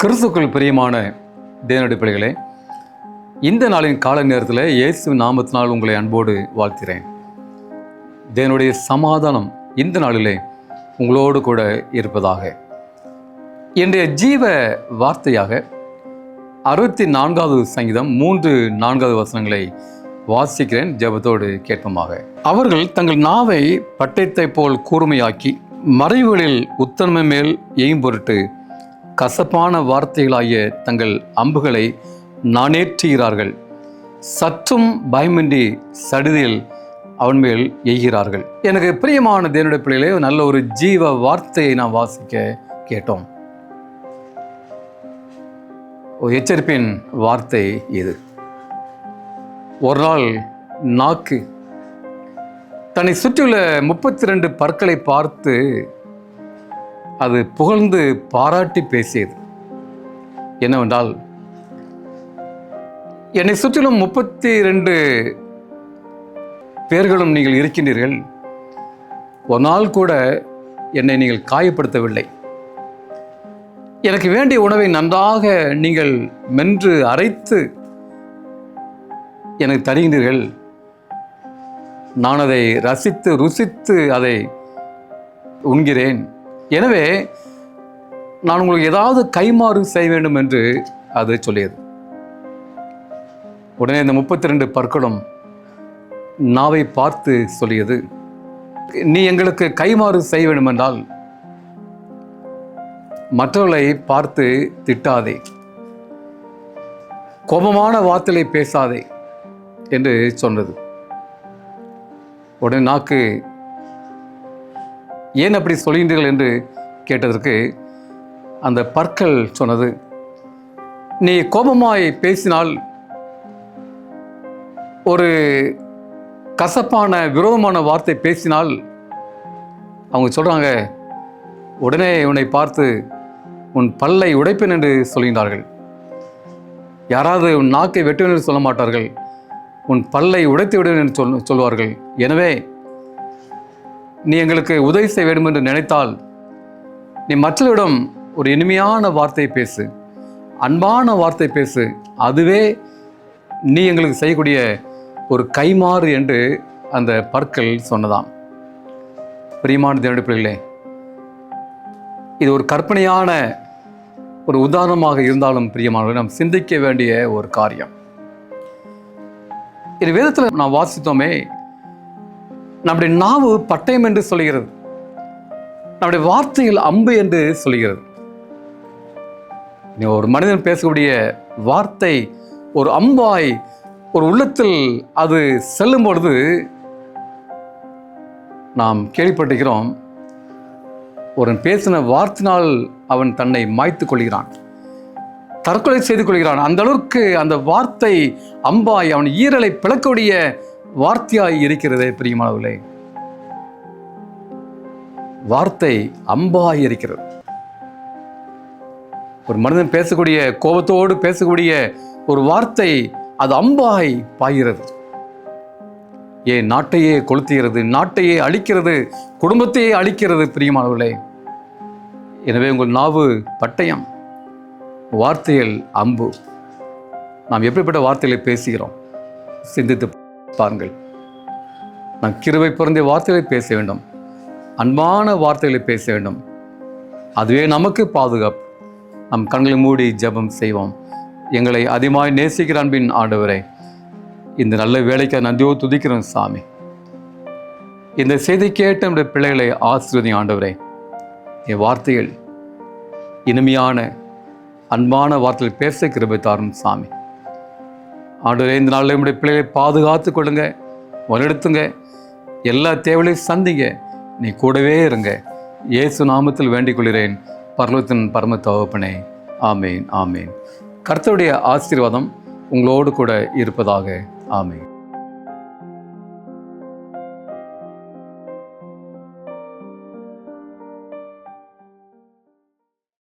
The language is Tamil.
கிறிஸ்துக்குள் பிரியமான தேவனுடைய பிள்ளைகளே இந்த நாளின் கால நேரத்தில் இயேசு நாமத்தினால் உங்களை அன்போடு வாழ்த்துகிறேன். தேவனுடைய சமாதானம் இந்த நாளிலே உங்களோடு கூட இருப்பதாக. என்னுடைய ஜீவ வார்த்தையாக அறுபத்தி நான்காவது சங்கீதம் மூன்று நான்காவது வசனங்களை வாசிக்கிறேன் ஜெபத்தோடு கேட்போமாக. அவர்கள் தங்கள் நாவை பட்டயத்தை போல் கூர்மையாக்கி மறைவுகளில் உத்தன்மை மேல் எய்யும் பொருட்டு கசப்பான வார்த்தைகளாகிய தங்கள் அம்புகளை நானேற்றுகிறார்கள் சற்றும் பயமின்றி சடுதியில் அவன் மேல் எய்கிறார்கள். எனக்கு பிரியமான தேவனுடைய பிள்ளைகளே நல்ல ஒரு ஜீவ வார்த்தையை நான் வாசிக்க கேட்டோம். ஒரு எச்சரிப்பின் வார்த்தை இது. ஒரு நாள் நாக்கு தன்னை சுற்றியுள்ள முப்பத்தி ரெண்டு பற்களை பார்த்து அது புகழ்ந்து பாராட்டி பேசியது. என்னவென்றால் என்னை சுற்றிலும் முப்பத்தி ரெண்டு பேர்களும் நீங்கள் இருக்கின்றீர்கள். ஒரு நாள் கூட என்னை நீங்கள் காயப்படுத்தவில்லை. எனக்கு வேண்டிய உணவை நன்றாக நீங்கள் மென்று அரைத்து எனக்கு தருகின்றீர்கள். நான் அதை ரசித்து ருசித்து அதை உண்கிறேன். எனவே நான் உங்களுக்கு ஏதாவது கைமாறு செய்ய வேண்டும் என்று அது சொல்லியது. உடனே இந்த முப்பத்தி ரெண்டு பற்களும் நாவை பார்த்து சொல்லியது நீ எங்களுக்கு கைமாறு செய்ய வேண்டும் என்றால் மற்றவர்களை பார்த்து திட்டாதே கோபமான வார்த்தைகளை பேசாதே என்று சொன்னது. உடனே நாக்கு ஏன் அப்படி சொல்கின்றீர்கள் என்று கேட்டதற்கு அந்த பற்கள் சொன்னது நீ கோபமாய் பேசினால் ஒரு கசப்பான விரோதமான வார்த்தை பேசினால் அவங்க சொல்கிறாங்க உடனே உன்னை பார்த்து உன் பல்லை உடைப்பேன் என்று சொல்கின்றார்கள். யாராவது உன் நாக்கை வெட்டுவேன் என்று சொல்ல மாட்டார்கள். உன் பல்லை உடைத்து விடுவேன் என்று சொல் சொல்வார்கள். எனவே நீ எங்களுக்கு உதவி செய்ய வேண்டும் என்று நினைத்தால் நீ மற்றவரிடம் ஒரு இனிமையான வார்த்தை பேசு அன்பான வார்த்தை பேசு. அதுவே நீ எங்களுக்கு செய்யக்கூடிய ஒரு கைமாறு என்று அந்த பற்கள் சொன்னதாம். பிரியமான தேவனுடைய பிள்ளைகளே இது ஒரு கற்பனையான ஒரு உதாரணமாக இருந்தாலும் பிரியமானவர்கள் நாம் சிந்திக்க வேண்டிய ஒரு காரியம். இது வேதத்தில் நாம் வாசித்தோமே நம்முடைய நாவு பட்டயம் என்று சொல்கிறது நம்முடைய வார்த்தைகள் அம்பு என்று சொல்கிறது நீ ஒரு மனிதன் பேசக்கூடிய வார்த்தை ஒரு அம்பாய் ஒரு உள்ளத்தில் அது செல்லும் பொழுது நாம் கேள்விப்பட்டிருக்கிறோம் ஒருவன் பேசின வார்த்தையினால் அவன் தன்னை மாய்த்து கொள்கிறான். தற்கொலை செய்து கொள்கிறான். அந்த அளவுக்கு அந்த வார்த்தை அம்பாய் அவன் ஈரலை பிளக்கக்கூடிய வார்த்தையாய் இருக்கிறதே பிரியமானவர்களே. வார்த்தை அம்பாய் இருக்கிறது. ஒரு மனிதன் பேசக்கூடிய கோபத்தோடு பேசக்கூடிய ஒரு வார்த்தை அது அம்பாய் பாய்கிறது. ஏன் நாட்டையே கொளுத்துகிறது நாட்டையே அழிக்கிறது குடும்பத்தையே அழிக்கிறது பிரியமானவர்களே. எனவே உங்கள் நாவு பட்டயம் வார்த்தைகள் அம்பு. நாம் எப்படிப்பட்ட வார்த்தைகளை பேசுகிறோம்? சிந்தித்து பாருங்கள் நாம் கிருவை பிறந்த வார்த்தைகளை பேச வேண்டும். அன்பான வார்த்தைகளை பேச வேண்டும். அதுவே நமக்கு பாதுகாப்பு. நம் கண்களை மூடி ஜெபம் செய்வோம். எங்களை அதிகமாய் நேசிக்கிற அன்பின் ஆண்டவரை இந்த நல்ல வேலைக்கு நன்றியோ துதிக்கிறோம் சாமி. இந்த செய்தி கேட்ட நம்முடைய பிள்ளைகளை ஆசிர்வதி ஆண்டவரே. என் வார்த்தைகள் இனிமையான அன்பான வார்த்தைகள் பேச கிருபை தாரும் சாமி. ஆண்டு இந்த நாளில் நம்முடைய பிள்ளைகளை பாதுகாத்து கொள்ளுங்க வலியுறுத்துங்க எல்லா தேவைகளையும் சந்திங்க. நீ கூடவே இருங்க. இயேசு நாமத்தில் வேண்டிக் கொள்கிறேன். பரலத்தின் பரம தகப்பனே ஆமேன் ஆமேன். கர்த்தருடைய ஆசீர்வாதம் உங்களோடு கூட இருப்பதாக ஆமேன்.